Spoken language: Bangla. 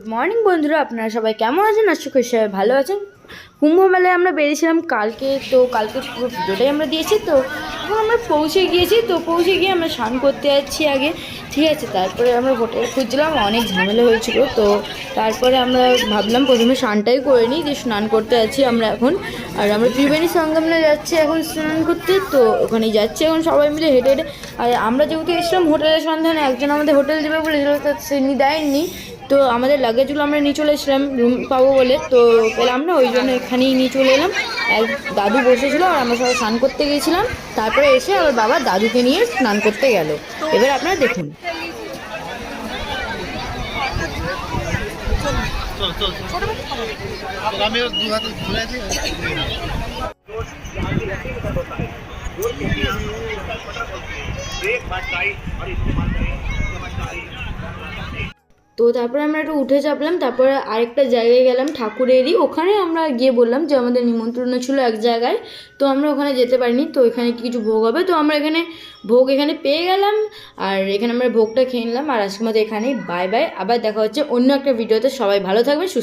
গুড মর্নিং বন্ধুরা। আপনারা সবাই কেমন আছেন? আশা করি সবাই ভালো আছেন। কুম্ভ মেলায় আমরা বেরিয়েছিলাম কালকে, তো কালকে পুরো ভিডিওটাই আমরা দিয়েছি, তো এখন আমরা পৌঁছে গিয়েছি, তো পৌঁছে গিয়ে আমরা স্নান করতে যাচ্ছি আগে, ঠিক আছে? তারপরে আমরা হোটেল খুঁজছিলাম, অনেক ঝামেলা হয়েছিল, তো তারপরে আমরা ভাবলাম প্রথমে স্নানটাই করে নিই, যে স্নান করতে যাচ্ছি আমরা এখন। আর আমরা ত্রিবেণী সঙ্গমে যাচ্ছি এখন স্নান করতে, তো ওখানে যাচ্ছি এখন সবাই মিলে হেঁটে হেঁটে। আর আমরা যেহেতু এসেছিলাম হোটেলের সন্ধানে, একজন আমাদের হোটেল দেবে বলেছিল, তো তিনি দেয়নি। তো আমাদের লাগেজগুলো আমরা নিয়ে চলে এসেছিলাম রুম পাবো বলে, তো পেলাম না, ওই জন্য এখানেই নিয়ে চলে এলাম। এক দাদু বসেছিল আর আমরা সবাই স্নান করতে গিয়েছিলাম। তারপরে এসে আবার বাবা দাদুকে নিয়ে স্নান করতে গেল। এবার আপনারা দেখুন। ধরে আছি তো তারপরে আমরা একটু উঠে চাপলাম, তারপরে আরেকটা জায়গায় গেলাম ঠাকুরেরই। ওখানে আমরা গিয়ে বললাম যে আমাদের নিমন্ত্রণ ছিল এক জায়গায়, তো আমরা ওখানে যেতে পারিনি, তো এখানে কিছু ভোগ হবে? তো আমরা এখানে ভোগ এখানে পেয়ে গেলাম, আর এখানে আমরা ভোগটা খেয়ে নিলাম। আর আজকের মতো এখানেই বাই বাই আবার দেখা হচ্ছে অন্য একটা ভিডিওতে সবাই ভালো থাকবে সুস্থ